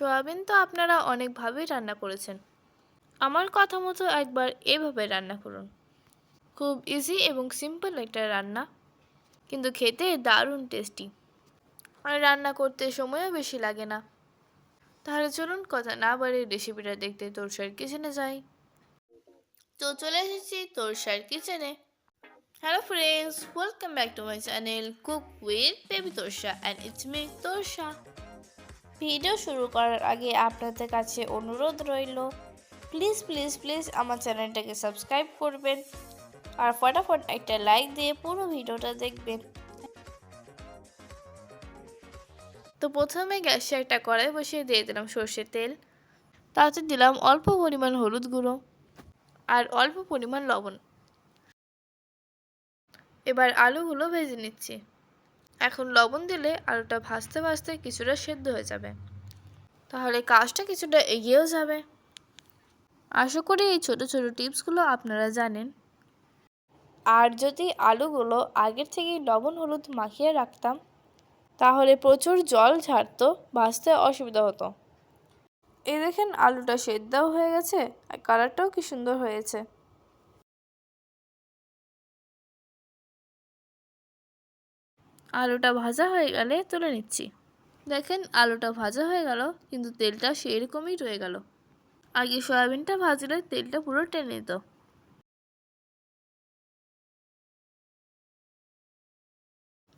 Soybean তো আপনারা অনেকভাবেই রান্না করেছেন। আমার কথা মতো একবার এভাবে রান্না করুন। খুব ইজি এবং সিম্পল একটা রান্না, কিন্তু খেতে দারুণ টেস্টি আর রান্না করতে সময়ও বেশি লাগে না। তাহলে চলুন কথা না বাড়ি রেসিপিটা দেখতে তোরসার কিচেনে যাই। তো চলে এসেছি তোরসার কিচেনে hello friends welcome back to my channel cook with baby Torsa and it's me Torsa. Video শুরু করার আগে আপনাদের কাছে অনুরোধ রইল প্লিজ প্লিজ প্লিজ আমার চ্যানেলটাকে সাবস্ক্রাইব করবেন আর ফটাফট একটা লাইক দিয়ে পুরো ভিডিওটা দেখবেন। তো প্রথমে গ্যাসে একটা কড়াই বসিয়ে দিয়ে দিলাম সর্ষের তেল, তাতে দিলাম অল্প পরিমাণ হলুদ গুঁড়ো আর অল্প পরিমাণ লবণ। এবার আলুগুলো ভেজে নিচ্ছি। এখন লবণ দিলে আলুটা ভাজতে ভাজতে কিছুটা সেদ্ধ হয়ে যাবে। তাহলে কাজটা কিছুটা এগিয়েও যাবে। আশা করি এই ছোট ছোট টিপসগুলো আপনারা জানেন। আর যদি আলুগুলো আগের থেকেই লবণ, হলুদ মাখিয়ে রাখতাম, তাহলে প্রচুর জল ছাড়তো ভাজতে অসুবিধা হতো। এই দেখেন আলুটা সেদ্ধও হয়ে গেছে, আর কালারটাও কি সুন্দর হয়েছে। আলুটা ভাজা হয়ে গেলে তুলে নিচ্ছি। দেখেন, আলুটা ভাজা হয়ে গেল, কিন্তু তেলটা সেরকমই রয়ে গেল। আগে সয়াবিনটা ভাজলে তেলটা পুরো টেনে নিত।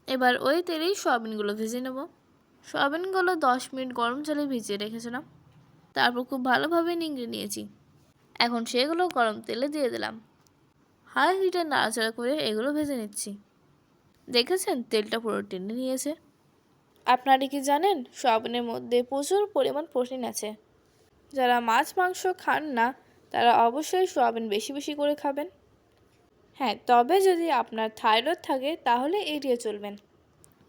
এবার ওই তেলেই সয়াবিনগুলো ভেজে নেব। সয়াবিনগুলো দশ মিনিট গরম জলে ভিজিয়ে রেখেছিলাম। তারপর খুব ভালোভাবে নিংড়ে নিয়েছি। এখন সেগুলো গরম তেলে দিয়ে দিলাম। হাই হিটে নাড়াচাড়া করে এগুলো ভেজে নিচ্ছি। দেখেছেন? তেলটা পুরো টেনে নিয়েছে। আপনারা কি জানেন? সয়াবিনের মধ্যে প্রচুর পরিমাণ প্রোটিন আছে। যারা মাছ মাংস খান না তারা অবশ্যই সোয়াবিন বেশি বেশি করে খাবেন। হ্যাঁ তবে যদি আপনার থাইরয়েড থাকে তাহলে এড়িয়ে চলবেন।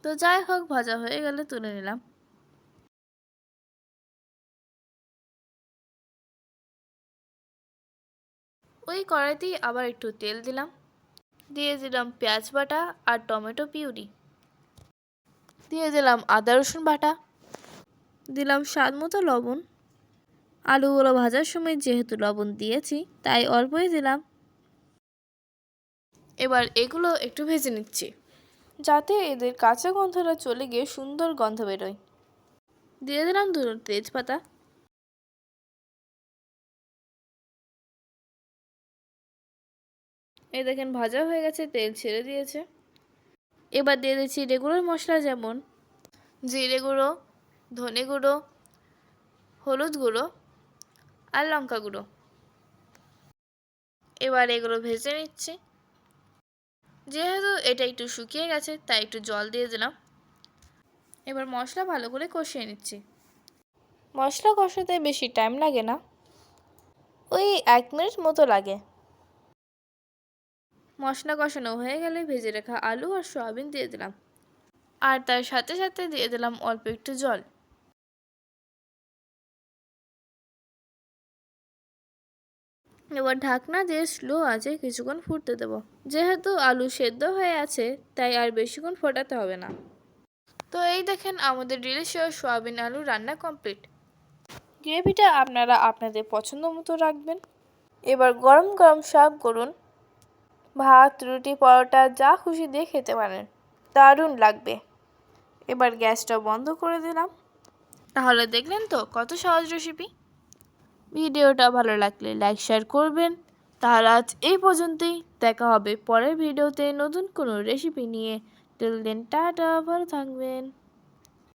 তো যাই হোক ভাজা হয়ে গেলে তুলে নিলাম। ওই কড়াইতেই আবার একটু তেল দিলাম। দিয়ে দিলাম পেঁয়াজ বাটা আর টমেটো পিউরি। দিয়ে দিলাম আদা রসুন বাটা। দিলাম স্বাদ মতো লবণ। আলুগুলো ভাজার সময় যেহেতু লবণ দিয়েছি তাই অল্পই দিলাম। এবার এগুলো একটু ভেজে নিচ্ছি যাতে এদের কাঁচা গন্ধটা চলে গিয়ে সুন্দর গন্ধ বেরোয়। দিয়ে দিলাম দুটো তেজপাতা। এই দেখেন ভাজা হয়ে গেছে, তেল ছেড়ে দিয়েছে। এবার দিয়ে দিচ্ছি রেগুলার মশলা যেমন। জিরে গুঁড়ো, ধনে গুঁড়ো, হলুদ গুঁড়ো আর লঙ্কা গুঁড়ো। এবার এগুলো ভেজে নিচ্ছি। যেহেতু এটা একটু শুকিয়ে গেছে, তাই একটু জল দিয়ে দিলাম। এবার মশলা ভালো করে কষিয়ে নিচ্ছি। মশলা কষাতে বেশি টাইম লাগে না। ওই এক মিনিট মতো লাগে। মশলা কষানো হয়ে গেলে ভেজে রাখা আলু আর সয়াবিন দিয়ে দিলাম। আর তার সাথে সাথে দিয়ে দিলাম অল্প একটু জল। এবার ঢাকনা দিয়ে স্লো আছে কিছুক্ষণ ফুটতে দেবো। যেহেতু আলু সেদ্ধ হয়ে আছে, তাই আর বেশিক্ষণ ফোটাতে হবে না। তো এই দেখেন আমাদের ডিলিশিয়াস সয়াবিন আলু রান্না কমপ্লিট গ্রেভিটা আপনারা আপনাদের পছন্দ মতো রাখবেন। এবার গরম গরম সার্ভ করুন ভাত, রুটি, পরোটা, যা খুশি দিয়ে খেতে পারেন। দারুণ লাগবে। এবার গ্যাসটা বন্ধ করে দিলাম। তাহলে দেখলেন তো কত সহজ রেসিপি ভিডিওটা ভালো লাগলে লাইক শেয়ার করবেন। তাহলে আজ এই পর্যন্তই। দেখা হবে পরের ভিডিওতে নতুন কোনো রেসিপি নিয়ে। টিল দেন টাটা, ভালো থাকবেন।